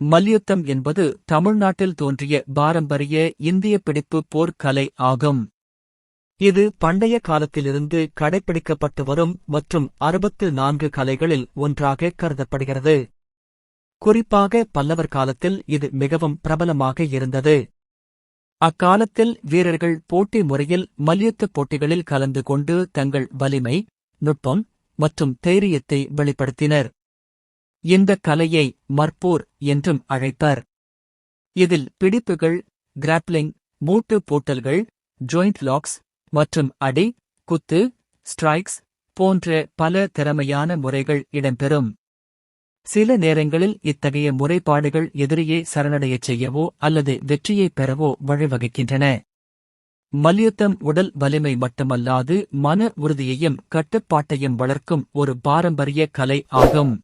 மல்யுத்தம் என்பது தமிழ்நாட்டில் தோன்றிய பாரம்பரிய இந்திய பிடிப்பு போர்க்கலை ஆகும். இது பண்டைய காலத்திலிருந்து கடைபிடிக்கப்பட்டு வரும் மற்றும் அறுபத்து நான்கு கலைகளில் ஒன்றாக கருதப்படுகிறது. குறிப்பாக பல்லவர் காலத்தில் இது மிகவும் பிரபலமாக இருந்தது. அக்காலத்தில் வீரர்கள் போட்டி முறையில் மல்யுத்தப் போட்டிகளில் கலந்து கொண்டு தங்கள் வலிமை நுட்பம் மற்றும் தைரியத்தை வெளிப்படுத்தினர். இந்த கலையை மற்போர் என்றும் அழைப்பர். இதில் பிடிப்புகள் கிராப்லிங் மூட்டு போட்டல்கள் ஜோயிண்ட் லாக்ஸ் மற்றும் அடி குத்து ஸ்ட்ரைக்ஸ் போன்ற பல திறமையான முறைகள் இடம்பெறும். சில நேரங்களில் இத்தகைய முறைப்பாடுகள் எதிரியை சரணடையச் செய்யவோ அல்லது வெற்றியைப் பெறவோ வழிவகுக்கின்றன. மல்யுத்தம் உடல் வலிமை மட்டுமல்லாது மன உறுதியையும் கட்டுப்பாட்டையும் வளர்க்கும் ஒரு பாரம்பரிய கலை ஆகும்.